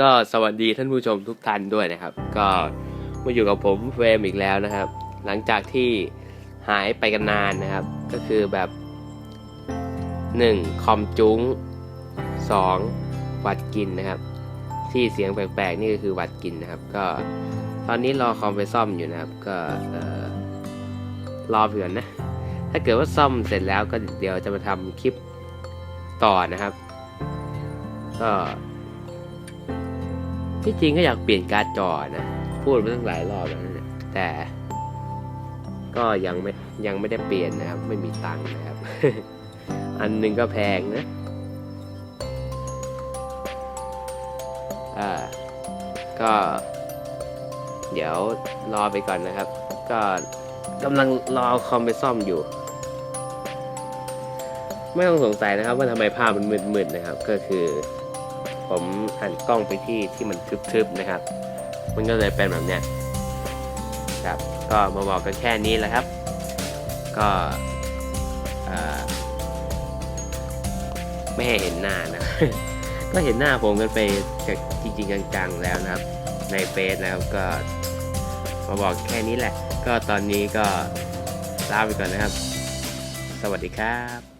ก็สวัสดีท่านผู้ชมทุกท่านด้วยนะครับ ก็มาอยู่กับผมเฟรมอีกแล้วนะครับ หลังจากที่หายไปกันนานนะครับ ก็คือแบบ 1. คอมจุ้ง 2. วัดกินนะครับ ที่เสียงแปลกๆ นี่ก็คือวัดกินนะครับ ก็ตอนนี้รอคอมไปซ่อมอยู่นะครับ ก็เอ่อรอเผื่อนนะ ถ้าเกิดว่าซ่อมเสร็จแล้วก็เดี๋ยวจะมาทำคลิปต่อนะครับ ก็ ที่จริงก็อยากเปลี่ยนการ์ดจอนะพูดมาตั้งหลายรอบแล้วนะแต่ก็ยังไม่ยังไม่ได้เปลี่ยนนะครับ ไม่มีตังค์นะครับ อันหนึงก็แพงนะอ่าก็ เดี๋ยวรอไปก่อนนะครับ ก็กำลังรอคอมไปซ่อมอยู่ ไม่ต้องสงสัยนะครับว่าทำไมภาพมันมืดๆนะครับ ก็คือ ผมหันกล้องไปที่ที่มันทึบๆนะครับ มันก็เลยเป็นแบบเนี้ยครับ ก็มาบอกกันแค่นี้แหละครับ ก็ไม่ให้เห็นหน้านะ ก็เห็นหน้าผมกันไปจากจริงๆจังๆแล้วนะครับ ในเฟซนะครับก็มาบอกแค่นี้แหละ ก็ตอนนี้ก็ลาไปก่อนนะครับ สวัสดีครับ